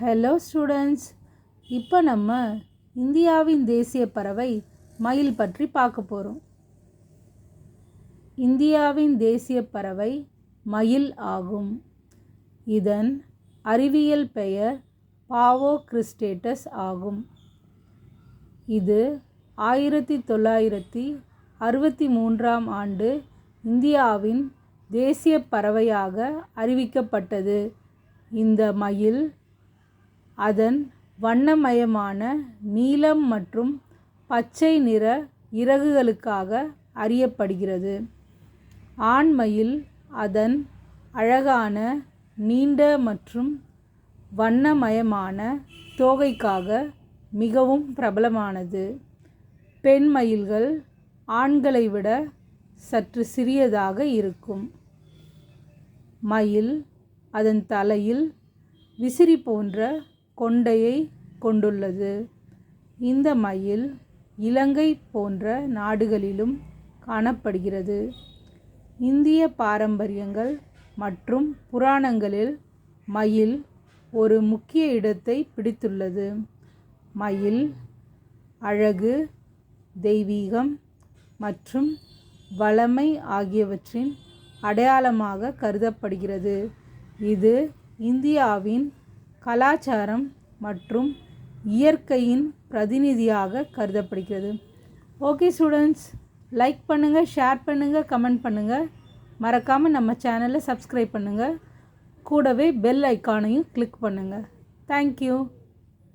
Hello students இப்போ நம்ம இந்தியாவின் தேசிய பறவை மயில் பற்றி பார்க்க போகிறோம் இந்தியாவின் தேசிய பறவை மயில் ஆகும். இதன் அறிவியல் பெயர் பாவோ கிறிஸ்டேட்டஸ் ஆகும். இது ஆயிரத்தி தொள்ளாயிரத்தி அறுபத்தி மூன்றாம் ஆண்டு இந்தியாவின் தேசிய பறவையாக அறிவிக்கப்பட்டது. இந்த மயில் அதன் வண்ணமயமான நீலம் மற்றும் பச்சை நிற இறகுகளுக்காக அறியப்படுகிறது. ஆண் மயில் அதன் அழகான நீண்ட மற்றும் வண்ணமயமான தோகைக்காக மிகவும் பிரபலமானது. பெண் மயில்கள் ஆண்களை விட சற்று சிறியதாக இருக்கும். மயில் அதன் தலையில் விசிறி போன்ற கொண்டையை கொண்டுள்ளது. இந்த மயில் இலங்கை போன்ற நாடுகளிலும் காணப்படுகிறது. இந்திய பாரம்பரியங்கள் மற்றும் புராணங்களில் மயில் ஒரு முக்கிய இடத்தை பிடித்துள்ளது. மயில் அழகு தெய்வீகம் மற்றும் வளமை ஆகியவற்றின் அடையாளமாக கருதப்படுகிறது. இது இந்தியாவின் கலாச்சாரம் மற்றும் இயற்கையின் பிரதிநிதியாக கருதப்படுகிறது. ஓகே ஸ்டூடெண்ட்ஸ் லைக் பண்ணுங்கள் ஷேர் பண்ணுங்கள் கமெண்ட் பண்ணுங்கள் மறக்காமல் நம்ம சேனலை சப்ஸ்கிரைப் பண்ணுங்கள் கூடவே பெல் ஐக்கானையும் கிளிக் பண்ணுங்கள் தேங்க்யூ